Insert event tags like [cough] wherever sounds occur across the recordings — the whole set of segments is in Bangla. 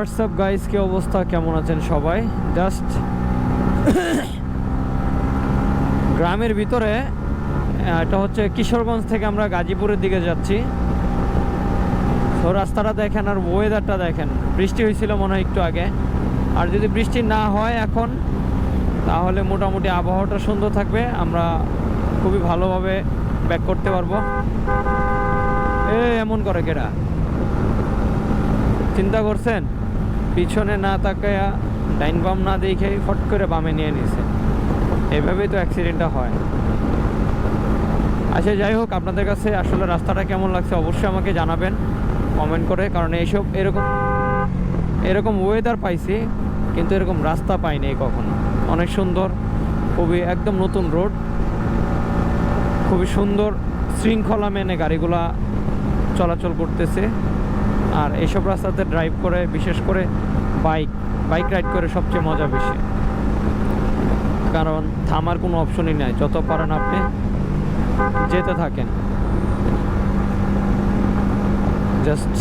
হোয়াটসঅ্যাপ গাইস কি অবস্থা? কেমন আছেন সবাই? জাস্ট [coughs] গ্রামের ভিতরে এটা হচ্ছে কিশোরগঞ্জ থেকে আমরা গাজীপুরের দিকে যাচ্ছি। তো রাস্তাটা দেখেন আর ওয়েদারটা দেখেন। বৃষ্টি হয়েছিল মনে হয় একটু আগে। আর যদি বৃষ্টি না হয় এখন, তাহলে মোটামুটি আবহাওয়াটা সুন্দর থাকবে। আমরা খুবই ভালোভাবে ব্যাক করতে পারব। এ এমন করে কেডা? চিন্তা করছেন? পিছনে না তাকায়া ডাইন বাম না দেখে ফট করে বামে নিয়ে নিছে। এভাবেই তো অ্যাক্সিডেন্টটা হয়। আচ্ছা যাই হোক, আপনাদের কাছে আসলে রাস্তাটা কেমন লাগছে অবশ্যই আমাকে জানাবেন কমেন্ট করে, কারণ এইসব এরকম এরকম ওয়েদার পাইছি, কিন্তু এরকম রাস্তা পাইনি কখনো। অনেক সুন্দর, খুবই একদম নতুন রোড খুবই সুন্দর, শৃঙ্খলা মেনে গাড়িগুলা চলাচল করতেছে। আর এইসব রাস্তাতে ড্রাইভ করে, বিশেষ করে বাইক বাইক রাইড করে সবচেয়ে মজা বেশি। কারণ থামার কোনো অপশনই নাই, যত পারেন আপনি যেতে থাকেন। জাস্ট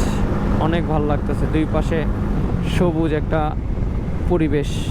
অনেক ভালো লাগতেছে। দুই পাশে সবুজ একটা পরিবেশ।